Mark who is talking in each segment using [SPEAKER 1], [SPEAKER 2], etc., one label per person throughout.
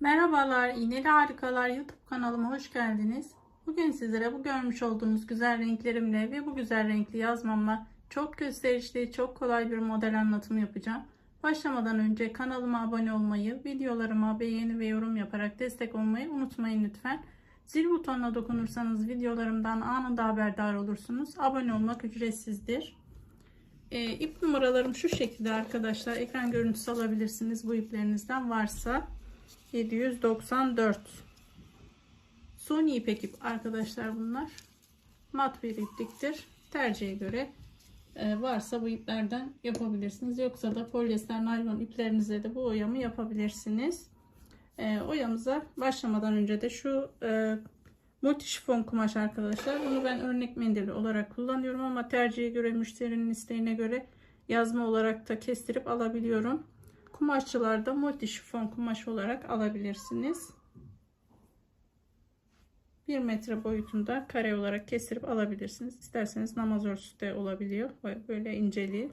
[SPEAKER 1] Merhabalar, İğneli Harikalar YouTube kanalıma hoş geldiniz. Bugün sizlere bu görmüş olduğunuz güzel renklerimle ve bu güzel renkli yazmamla çok gösterişli, çok kolay bir model anlatımı yapacağım. Başlamadan önce kanalıma abone olmayı, videolarıma beğeni ve yorum yaparak destek olmayı unutmayın lütfen. Zil butonuna dokunursanız videolarımdan anında haberdar olursunuz. Abone olmak ücretsizdir. E, ip numaralarım şu şekilde arkadaşlar. Ekran görüntüsü alabilirsiniz bu iplerinizden varsa. 794 Sony ipek ip arkadaşlar bunlar. Mat bir ipliktir. Tercihe göre e, varsa bu iplerden yapabilirsiniz. Yoksa da polyester naylon iplerinize de bu oyamı yapabilirsiniz. E, oyamıza başlamadan önce de şu e, multi şifon kumaş arkadaşlar. Bunu ben örnek mendili olarak kullanıyorum ama tercihe göre müşterinin isteğine göre yazma olarak da kestirip alabiliyorum. Kumaşçılarda multi şifon kumaş olarak alabilirsiniz. 1 metre boyutunda kare olarak kestirip alabilirsiniz. İsterseniz namaz örtüsü de olabiliyor. Böyle inceliği.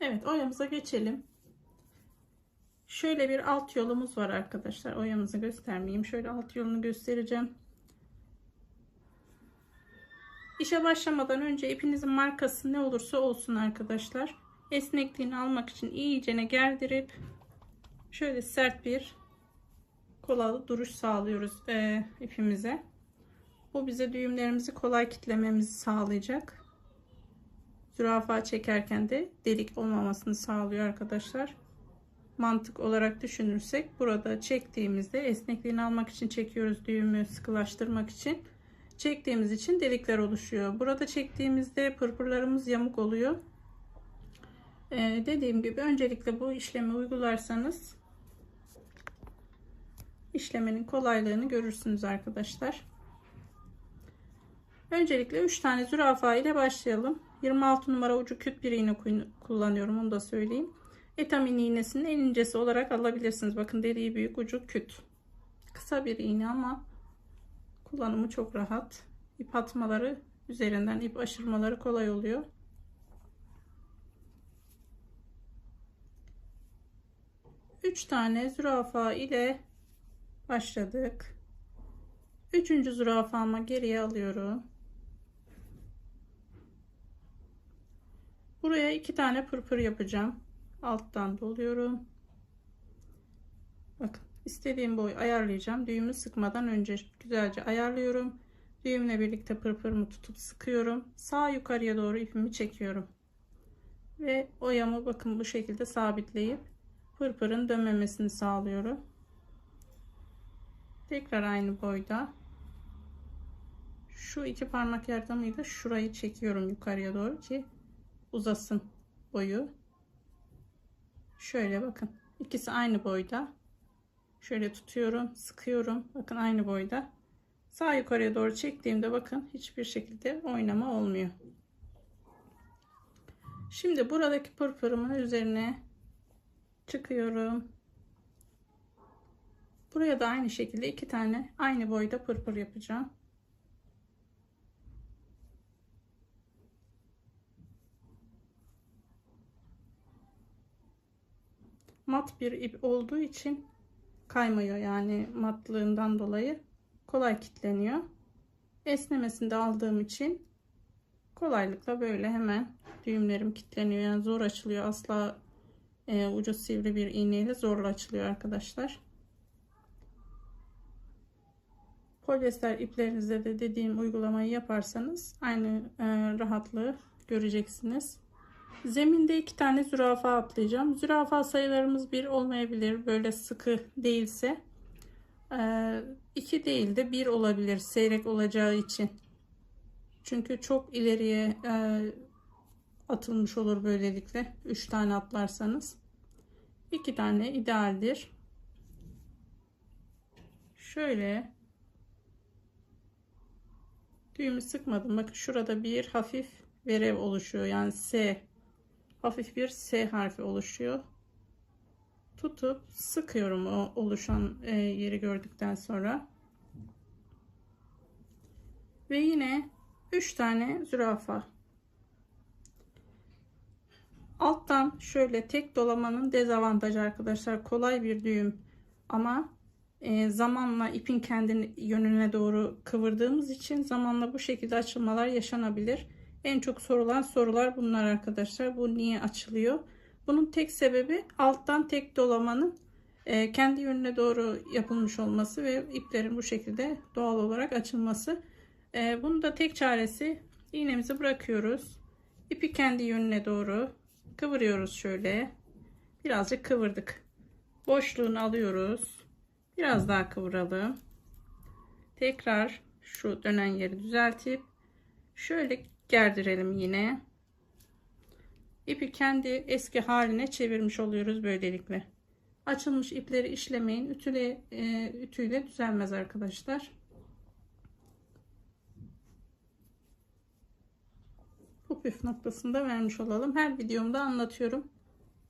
[SPEAKER 1] Evet oyamıza geçelim. Şöyle bir alt yolumuz var arkadaşlar. Oyamızı göstermeyeyim. Şöyle alt yolunu göstereceğim. İşe başlamadan önce ipinizin markası ne olursa olsun arkadaşlar. Esnekliğini almak için iyicene gerdirip şöyle sert bir kolalı duruş sağlıyoruz e, ipimize. Bu bize düğümlerimizi kolay kitlememizi sağlayacak. Zürafa çekerken de delik olmamasını sağlıyor arkadaşlar. Mantık olarak düşünürsek burada çektiğimizde esnekliğini almak için çekiyoruz düğümü sıkılaştırmak için. Çektiğimiz için delikler oluşuyor. Burada çektiğimizde pırpırlarımız yamuk oluyor. Ee, dediğim gibi öncelikle bu işlemi uygularsanız işlemenin kolaylığını görürsünüz arkadaşlar. Öncelikle 3 tane zürafa ile başlayalım. 26 numara ucu küt bir iğne kullanıyorum onu da söyleyeyim. Etamin iğnesinin en incesi olarak alabilirsiniz. Bakın deliği büyük ucu küt. Kısa bir iğne ama kullanımı çok rahat. İp atmaları üzerinden ip aşırmaları kolay oluyor. 3 tane zürafa ile başladık. Üçüncü zürafamı geriye alıyorum. Buraya iki tane pırpır yapacağım. Alttan doluyorum. Bakın istediğim boy ayarlayacağım. Düğümü sıkmadan önce güzelce ayarlıyorum. Düğümle birlikte pırpırımı tutup sıkıyorum. Sağ yukarıya doğru ipimi çekiyorum. Ve oyamı bakın bu şekilde sabitleyip pırpırın dönmemesini sağlıyorum. Tekrar aynı boyda. Şu iki parmak yardımıyla şurayı çekiyorum yukarıya doğru ki uzasın boyu. Şöyle bakın. ikisi aynı boyda. Şöyle tutuyorum, sıkıyorum. Bakın aynı boyda. Sağ yukarıya doğru çektiğimde bakın hiçbir şekilde oynama olmuyor. Şimdi buradaki pırpırımın üzerine çıkıyorum. Buraya da aynı şekilde iki tane aynı boyda pırpır yapacağım. Mat bir ip olduğu için kaymıyor yani matlığından dolayı kolay kitleniyor. Esnemesini de aldığım için kolaylıkla böyle hemen düğümlerim kilitleniyor. Yani zor açılıyor. Asla e, ucu sivri bir iğneyle zorla açılıyor arkadaşlar. Polyester iplerinizde de dediğim uygulamayı yaparsanız aynı e, rahatlığı göreceksiniz. Zeminde iki tane zürafa atlayacağım. Zürafa sayılarımız bir olmayabilir. Böyle sıkı değilse. E, iki değil de bir olabilir. Seyrek olacağı için. Çünkü çok ileriye e, atılmış olur böylelikle. 3 tane atlarsanız. 2 tane idealdir. Şöyle düğümü sıkmadım. Bakın şurada bir hafif verev oluşuyor. Yani S hafif bir S harfi oluşuyor. Tutup sıkıyorum o oluşan e, yeri gördükten sonra. Ve yine 3 tane zürafa Alttan şöyle tek dolamanın dezavantajı arkadaşlar kolay bir düğüm ama e, zamanla ipin kendini yönüne doğru kıvırdığımız için zamanla bu şekilde açılmalar yaşanabilir. En çok sorulan sorular bunlar arkadaşlar. Bu niye açılıyor? Bunun tek sebebi alttan tek dolamanın e, kendi yönüne doğru yapılmış olması ve iplerin bu şekilde doğal olarak açılması. E, bunun da tek çaresi iğnemizi bırakıyoruz. İpi kendi yönüne doğru kıvırıyoruz şöyle. Birazcık kıvırdık. Boşluğunu alıyoruz. Biraz daha kıvıralım. Tekrar şu dönen yeri düzeltip şöyle gerdirelim yine. İpi kendi eski haline çevirmiş oluyoruz böylelikle. Açılmış ipleri işlemeyin. Ütüle, e, ütüyle düzelmez arkadaşlar. Püf noktasını da vermiş olalım. Her videomda anlatıyorum.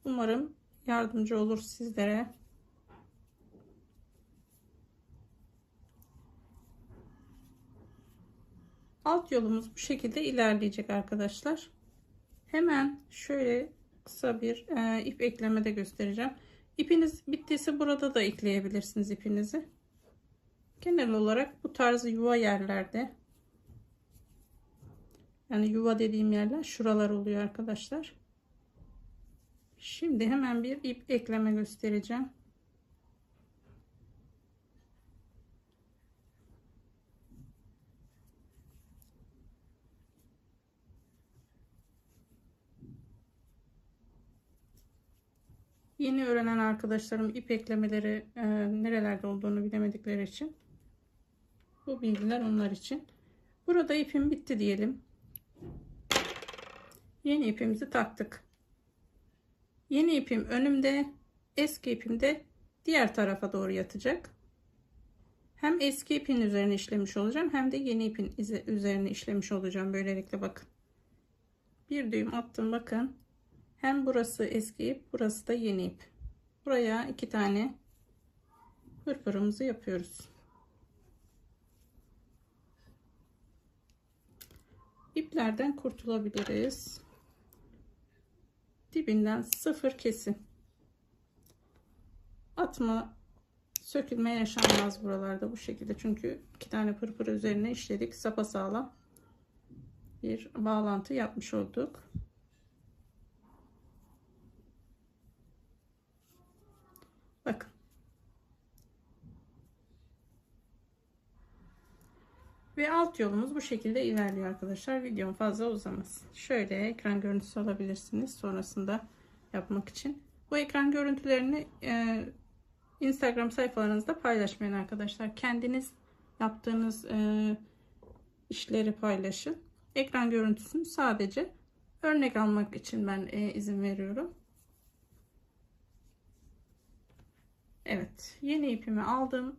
[SPEAKER 1] Umarım yardımcı olur sizlere. Alt yolumuz bu şekilde ilerleyecek arkadaşlar. Hemen şöyle kısa bir e, ip ekleme de göstereceğim. İpiniz bittiyse burada da ekleyebilirsiniz ipinizi. Genel olarak bu tarz yuva yerlerde yani yuva dediğim yerler şuralar oluyor arkadaşlar. Şimdi hemen bir ip ekleme göstereceğim. Yeni öğrenen arkadaşlarım ip eklemeleri e, nerelerde olduğunu bilemedikleri için bu bilgiler onlar için. Burada ipim bitti diyelim. Yeni ipimizi taktık. Yeni ipim önümde, eski ipim de diğer tarafa doğru yatacak. Hem eski ipin üzerine işlemiş olacağım hem de yeni ipin üzerine işlemiş olacağım. Böylelikle bakın. Bir düğüm attım bakın. Hem burası eski ip, burası da yeni ip. Buraya iki tane pırpırımızı yapıyoruz. İplerden kurtulabiliriz. Dibinden sıfır kesim. Atma sökülme yaşanmaz buralarda bu şekilde. Çünkü iki tane pırpır üzerine işledik. Sapa sağlam bir bağlantı yapmış olduk. Bakın. Ve alt yolumuz bu şekilde ilerliyor arkadaşlar. Videom fazla uzamaz. Şöyle ekran görüntüsü alabilirsiniz sonrasında yapmak için. Bu ekran görüntülerini e, Instagram sayfalarınızda paylaşmayın arkadaşlar. Kendiniz yaptığınız e, işleri paylaşın. Ekran görüntüsünü sadece örnek almak için ben e, izin veriyorum. Evet yeni ipimi aldım.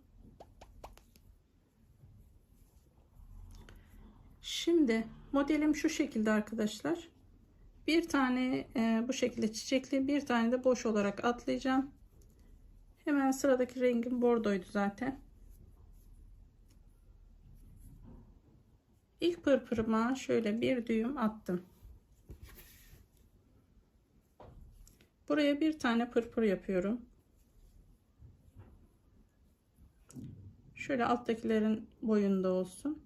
[SPEAKER 1] Şimdi modelim şu şekilde arkadaşlar. Bir tane e, bu şekilde çiçekli bir tane de boş olarak atlayacağım. Hemen sıradaki rengim bordoydu zaten. İlk pırpırıma şöyle bir düğüm attım. Buraya bir tane pırpır yapıyorum. Şöyle alttakilerin boyunda olsun.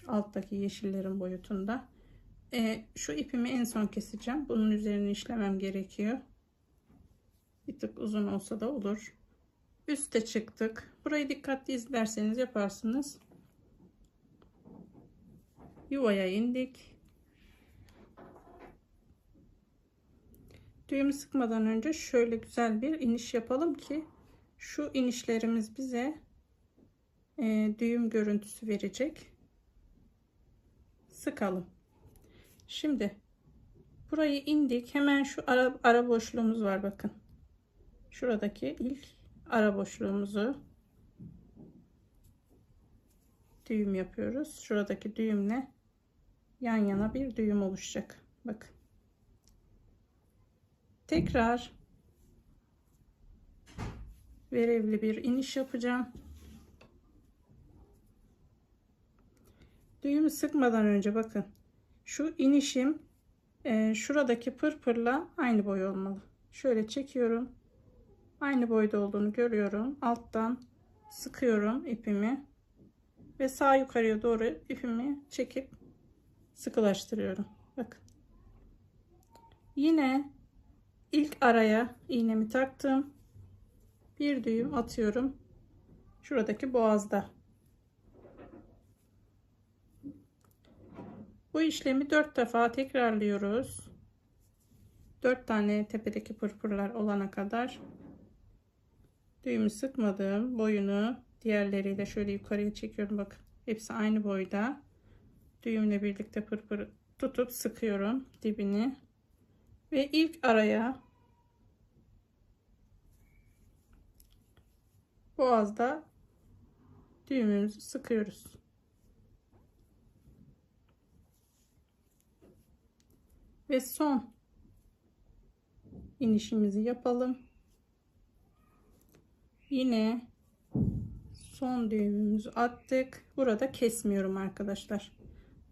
[SPEAKER 1] Şu alttaki yeşillerin boyutunda. Ee, şu ipimi en son keseceğim. Bunun üzerine işlemem gerekiyor. Bir tık uzun olsa da olur. Üste çıktık. Burayı dikkatli izlerseniz yaparsınız. Yuvaya indik. Düğümü sıkmadan önce şöyle güzel bir iniş yapalım ki şu inişlerimiz bize e, düğüm görüntüsü verecek. Sıkalım. Şimdi burayı indik. Hemen şu ara, ara boşluğumuz var bakın. Şuradaki ilk ara boşluğumuzu düğüm yapıyoruz. Şuradaki düğümle yan yana bir düğüm oluşacak. Bakın. Tekrar verevli bir iniş yapacağım. Düğümü sıkmadan önce bakın şu inişim Ee, şuradaki pırpırla aynı boy olmalı. Şöyle çekiyorum. Aynı boyda olduğunu görüyorum. Alttan sıkıyorum ipimi ve sağ yukarıya doğru ipimi çekip sıkılaştırıyorum. Bakın. Yine ilk araya iğnemi taktım. Bir düğüm atıyorum. Şuradaki boğazda. Bu işlemi 4 defa tekrarlıyoruz. 4 tane tepedeki pırpırlar olana kadar düğümü sıkmadım. Boyunu diğerleriyle şöyle yukarıya çekiyorum. Bakın hepsi aynı boyda. Düğümle birlikte pırpır tutup sıkıyorum dibini. Ve ilk araya boğazda düğümümüzü sıkıyoruz. Ve son inişimizi yapalım. Yine son düğümümüzü attık. Burada kesmiyorum arkadaşlar.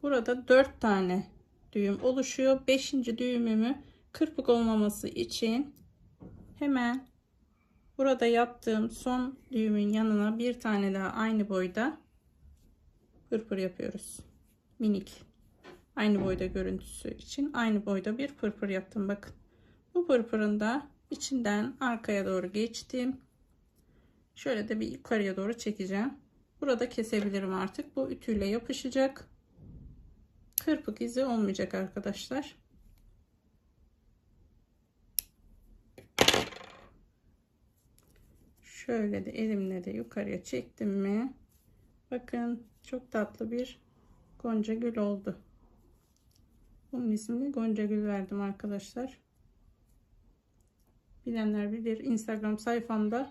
[SPEAKER 1] Burada 4 tane düğüm oluşuyor. 5. düğümümü kırpık olmaması için hemen burada yaptığım son düğümün yanına bir tane daha aynı boyda pırpır yapıyoruz. Minik. Aynı boyda görüntüsü için aynı boyda bir pırpır yaptım. Bakın. Bu pırpırın da içinden arkaya doğru geçtim. Şöyle de bir yukarıya doğru çekeceğim. Burada kesebilirim artık. Bu ütüyle yapışacak. Kırpık izi olmayacak arkadaşlar. Şöyle de elimle de yukarıya çektim mi? Bakın çok tatlı bir gonca gül oldu. Bunun ismini gonca gül verdim arkadaşlar. Bilenler bilir. Instagram sayfamda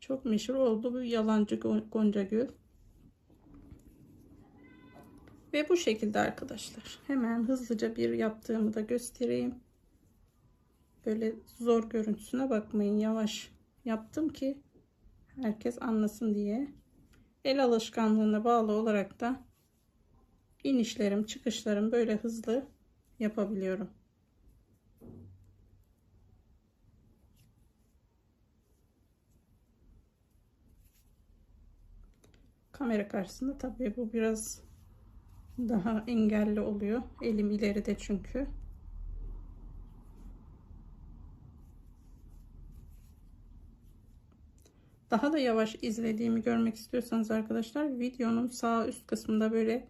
[SPEAKER 1] çok meşhur oldu bu yalancı gonca gül. Ve bu şekilde arkadaşlar. Hemen hızlıca bir yaptığımı da göstereyim. Böyle zor görüntüsüne bakmayın. Yavaş yaptım ki herkes anlasın diye. El alışkanlığına bağlı olarak da inişlerim, çıkışlarım böyle hızlı yapabiliyorum. Kamera karşısında tabii bu biraz daha engelli oluyor. Elim ileride çünkü. Daha da yavaş izlediğimi görmek istiyorsanız arkadaşlar videonun sağ üst kısmında böyle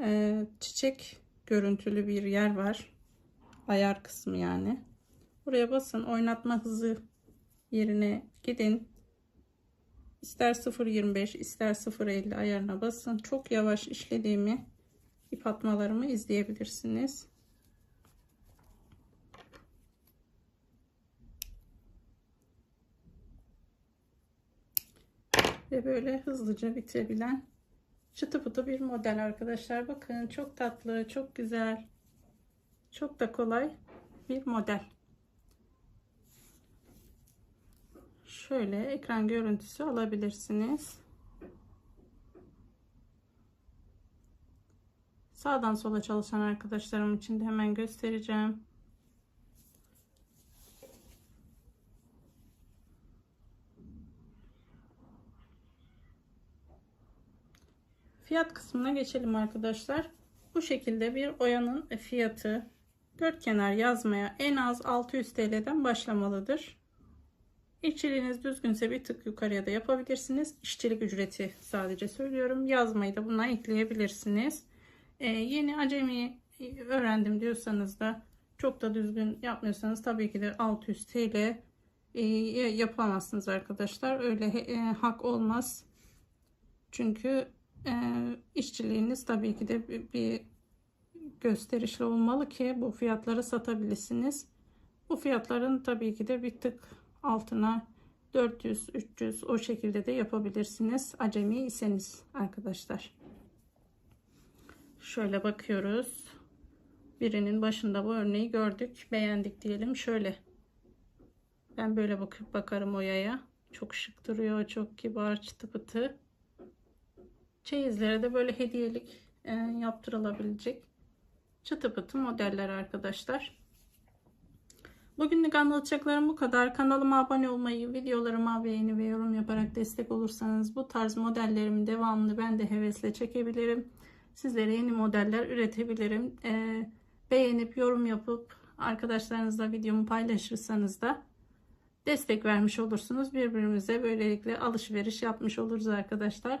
[SPEAKER 1] e, çiçek görüntülü bir yer var. Ayar kısmı yani. Buraya basın oynatma hızı yerine gidin. İster 0.25 ister 0.50 ayarına basın. Çok yavaş işlediğimi ip atmalarımı izleyebilirsiniz. Ve böyle hızlıca bitebilen çıtı pıtı bir model arkadaşlar. Bakın çok tatlı, çok güzel, çok da kolay bir model. Şöyle ekran görüntüsü alabilirsiniz. Sağdan sola çalışan arkadaşlarım için de hemen göstereceğim. Fiyat kısmına geçelim arkadaşlar. Bu şekilde bir oyanın fiyatı dört kenar yazmaya en az 600 TL'den başlamalıdır. İşçiliğiniz düzgünse bir tık yukarıya da yapabilirsiniz. İşçilik ücreti sadece söylüyorum. Yazmayı da buna ekleyebilirsiniz. Ee, yeni acemi öğrendim diyorsanız da çok da düzgün yapmıyorsanız tabii ki de 600 TL e, yapamazsınız arkadaşlar. Öyle e, hak olmaz. Çünkü e, işçiliğiniz tabii ki de bir, gösterişli olmalı ki bu fiyatları satabilirsiniz. Bu fiyatların tabii ki de bir tık altına 400 300 o şekilde de yapabilirsiniz acemi iseniz arkadaşlar. Şöyle bakıyoruz. Birinin başında bu örneği gördük beğendik diyelim. Şöyle. Ben böyle bakıp bakarım oyaya çok şık duruyor çok kibar çıtı pıtı çeyizlere de böyle hediyelik e, yaptırılabilecek çıtı pıtı modeller arkadaşlar. Bugünlük anlatacaklarım bu kadar. Kanalıma abone olmayı, videolarıma beğeni ve yorum yaparak destek olursanız bu tarz modellerimi devamlı ben de hevesle çekebilirim. Sizlere yeni modeller üretebilirim. Ee, beğenip yorum yapıp arkadaşlarınızla videomu paylaşırsanız da destek vermiş olursunuz. Birbirimize böylelikle alışveriş yapmış oluruz arkadaşlar.